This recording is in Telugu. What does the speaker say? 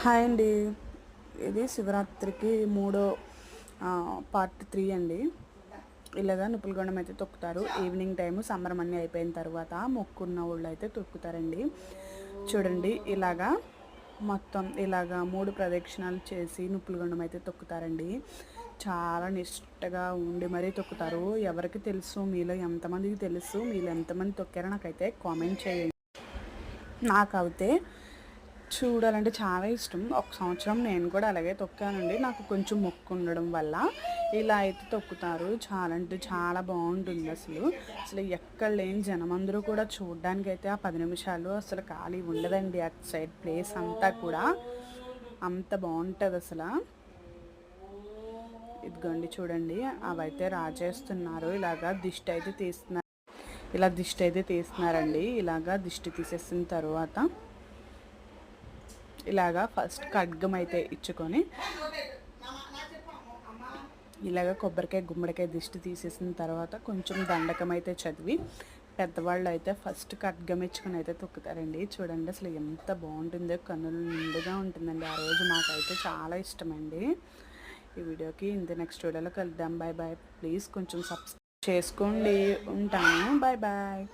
హాయ్ అండి. ఇది శివరాత్రికి మూడో పార్ట్ త్రీ అండి. ఇలాగా నిప్పులగొండం అయితే తొక్కుతారు. ఈవినింగ్ టైము సంబరం అన్నీ అయిపోయిన తర్వాత మొక్కున్న వాళ్ళు అయితే తొక్కుతారండి. చూడండి ఇలాగా మొత్తం ఇలాగా మూడు ప్రదక్షిణాలు చేసి నిప్పులగొండం అయితే తొక్కుతారండి. చాలా నిష్టగా ఉండి మరీ తొక్కుతారు. ఎవరికి తెలుసు మీలో ఎంతమందికి తెలుసు మీలో ఎంతమంది తొక్కారో నాకైతే కామెంట్ చేయండి. నాకైతే చూడాలంటే చాలా ఇష్టం. ఒక సంవత్సరం నేను కూడా అలాగే తొక్కానండి. నాకు కొంచెం మొక్కు ఉండడం వల్ల ఇలా అయితే తొక్కుతారు. చాలా అంటే చాలా బాగుంటుంది అసలు. అసలు ఎక్కడ లేని జనం అందరూ కూడా చూడడానికి అయితే ఆ పది నిమిషాలు అసలు ఖాళీ ఉండదండి. అటు సైడ్ ప్లేస్ అంతా కూడా అంత బాగుంటుంది అసలు. ఇదిగోండి చూడండి. అవైతే రాజేస్తున్నారు. ఇలాగా దిష్టి అయితే తీస్తున్నారు. ఇలా దిష్టి అయితే తీస్తున్నారండి. ఇలాగా దిష్టి తీసేసిన తర్వాత ఇలాగా ఫస్ట్ ఖడ్గం అయితే ఇచ్చుకొని ఇలాగ కొబ్బరికాయ గుమ్మడికాయ దిష్టి తీసేసిన తర్వాత కొంచెం దండకం అయితే చదివి పెద్దవాళ్ళు అయితే ఫస్ట్ ఖడ్గం ఇచ్చుకొని అయితే తొక్కుతారండి. చూడండి అసలు ఎంత బాగుంటుందో కన్నులు నిండుగా ఉంటుందండి. ఆ రోజు మాకైతే చాలా ఇష్టమండి. ఈ వీడియోకి ఇంత. నెక్స్ట్ వీడియోలో కలుద్దాం. బాయ్ బాయ్ ప్లీజ్ కొంచెం సబ్స్క్రైబ్ చేసుకోండి. ఉంటాను. Bye bye